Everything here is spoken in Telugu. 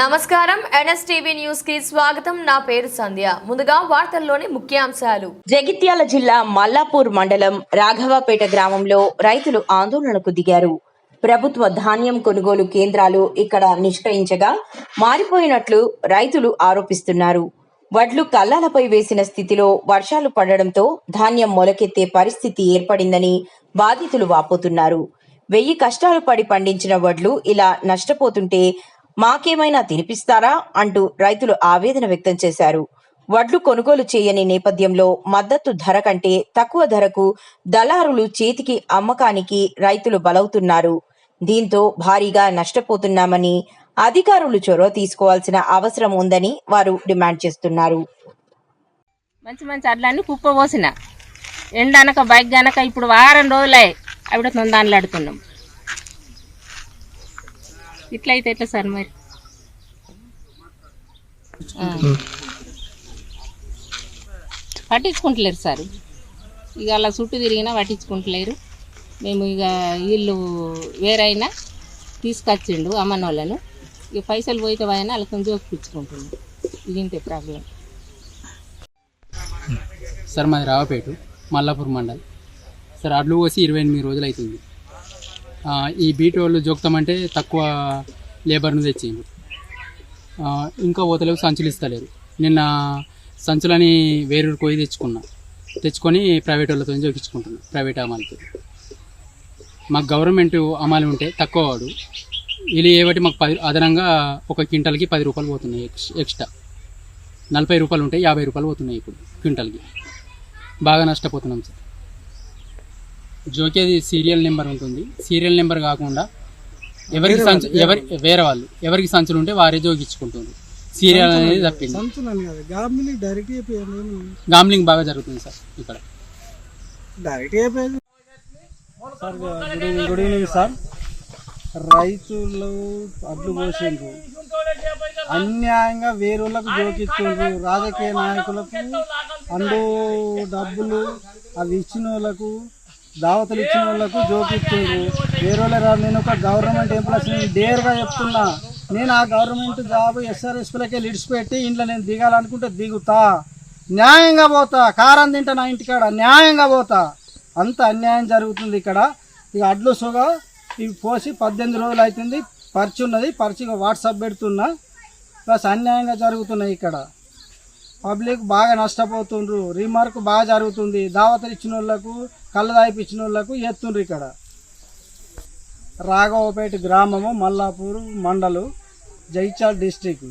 నమస్కారం. ఎన్ఎస్టీవీ న్యూస్కి స్వాగతం. నా పేరు సంధ్య. ముందుగా వార్తల్లోని ముఖ్యాంశాలు. జగిత్యాల జిల్లా మల్లాపూర్ మండలం రాఘవపేట గ్రామంలో రైతులు ఆందోళనకు దిగారు. ప్రభుత్వ ధాన్యం కొనుగోలు కేంద్రాలు ఇక్కడ నిష్క్రయించగా మారిపోయినట్లు రైతులు ఆరోపిస్తున్నారు. వడ్లు కల్లాలపై వేసిన స్థితిలో వర్షాలు పడడంతో ధాన్యం మొలకెత్తే పరిస్థితి ఏర్పడిందని బాధితులు వాపోతున్నారు. వెయ్యి కష్టాలు పడి పండించిన వడ్లు ఇలా నష్టపోతుంటే మాకేమైనా తినిపిస్తారా? అంటూ రైతులు ఆవేదన వ్యక్తం చేశారు. వడ్లు కొనుగోలు చేయని నేపథ్యంలో మద్దతు ధర కంటే తక్కువ ధరకు దళారులు చేతికి అమ్మకానికి రైతులు బలవుతున్నారు. దీంతో భారీగా నష్టపోతున్నామని అధికారులు చొరవ తీసుకోవాల్సిన అవసరం ఉందని వారు డిమాండ్ చేస్తున్నారు. మంచి మంచి అడ్లన్నీ కుప్ప పోసిన. ఎండనక బైక్ గనక ఇప్పుడు వారం రోజులే అవిడ తొందాన్లాడుతున్నాం ఇట్లయితే ఎట్లా సార్ మరి? పట్టించుకుంటలేరు సార్. ఇక అలా చుట్టూ తిరిగినా పట్టించుకుంటలేరు. మేము ఇక వీళ్ళు వేరైనా తీసుకొచ్చిండు అమ్మన్న వాళ్ళను ఇక పైసలు పోయితే పోయినా వాళ్ళతో జోకిపించుకుంటున్నాం ఇది ఇంతే ప్రాబ్లం సార్ మాది రావపేట మల్లాపూర్ మండల్. సార్ అడ్లు పోసి ఇరవై ఎనిమిది రోజులు అవుతుంది. ఈ బీటీ వాళ్ళు జోక్తామంటే తక్కువ లేబర్ను తెచ్చేయండి ఇంకా పోతలేవు సంచులు ఇస్తలేరు నిన్న సంచులని వేరూరు పోయి తెచ్చుకున్నా. తెచ్చుకొని ప్రైవేట్ వాళ్ళతో జోకించుకుంటున్నా ప్రైవేట్ అమ్మాలతో మాకు గవర్నమెంట్ అమ్మాలి ఉంటే తక్కువ వాడు. వీళ్ళు ఏవటి మాకు పది అదనంగా ఒక క్వింటల్కి పది రూపాయలు పోతున్నాయి ఎక్స్- ఎక్స్ట్రా. నలభై రూపాయలు ఉంటాయి యాభై రూపాయలు పోతున్నాయి ఇప్పుడు క్వింటల్కి. బాగా నష్టపోతున్నాం సార్. జోకేది సీరియల్ నెంబర్ ఉంటుంది. సీరియల్ నెంబర్ కాకుండా ఎవరికి సంచు ఎవరి వేరే వాళ్ళు. ఎవరికి సంచులు ఉంటే వారే జోకించుకుంటుంది సీరియల్ అనేది తప్పింది. గామ్లింగ్ బాగా జరుగుతుంది సార్ ఇక్కడ. Sir good evening good evening sir. రైతులు అడ్లు పోసిండ్రు అన్యాయంగా వేరేళ్ళకు జోకిస్తుండ్రు రాజకీయ నాయకులకు అండు డబ్బులు అవి ఇచ్చిన వాళ్ళకు దావతలు ఇచ్చిన వాళ్ళకు జోకిస్తుండ్రు వేరే రా నేను ఒక గవర్నమెంట్ ఎంప్లాయీస్ నేను డేర్గా చెప్తున్నా. నేను ఆ గవర్నమెంట్ జాబ్ ఎస్ఆర్ఎస్పీలకే లిడ్స్ పెట్టి ఇంట్లో నేను దిగాలనుకుంటే దిగుతా. న్యాయంగా పోతా. కారం తింటా నా ఇంటికాడ. న్యాయంగా పోతా. అంత అన్యాయం జరుగుతుంది ఇక్కడ. ఇక అడ్లు సుగా. ఇవి పోసి పద్దెనిమిది రోజులు అవుతుంది పరిచి ఉన్నది. పరిచి వాట్సాప్ పెడుతున్నా. ప్లస్ అన్యాయంగా జరుగుతున్నాయి ఇక్కడ. పబ్లిక్ బాగా నష్టపోతుండ్రు. రీమార్క్ బాగా జరుగుతుంది. దావతలు ఇచ్చిన వాళ్ళకు కళ్ళు దాయిపించిన వాళ్ళకు ఎత్తుండ్రు ఇక్కడ. రాఘవపేట గ్రామము మల్లాపూర్ మండలు జైచాల్ డిస్టిక్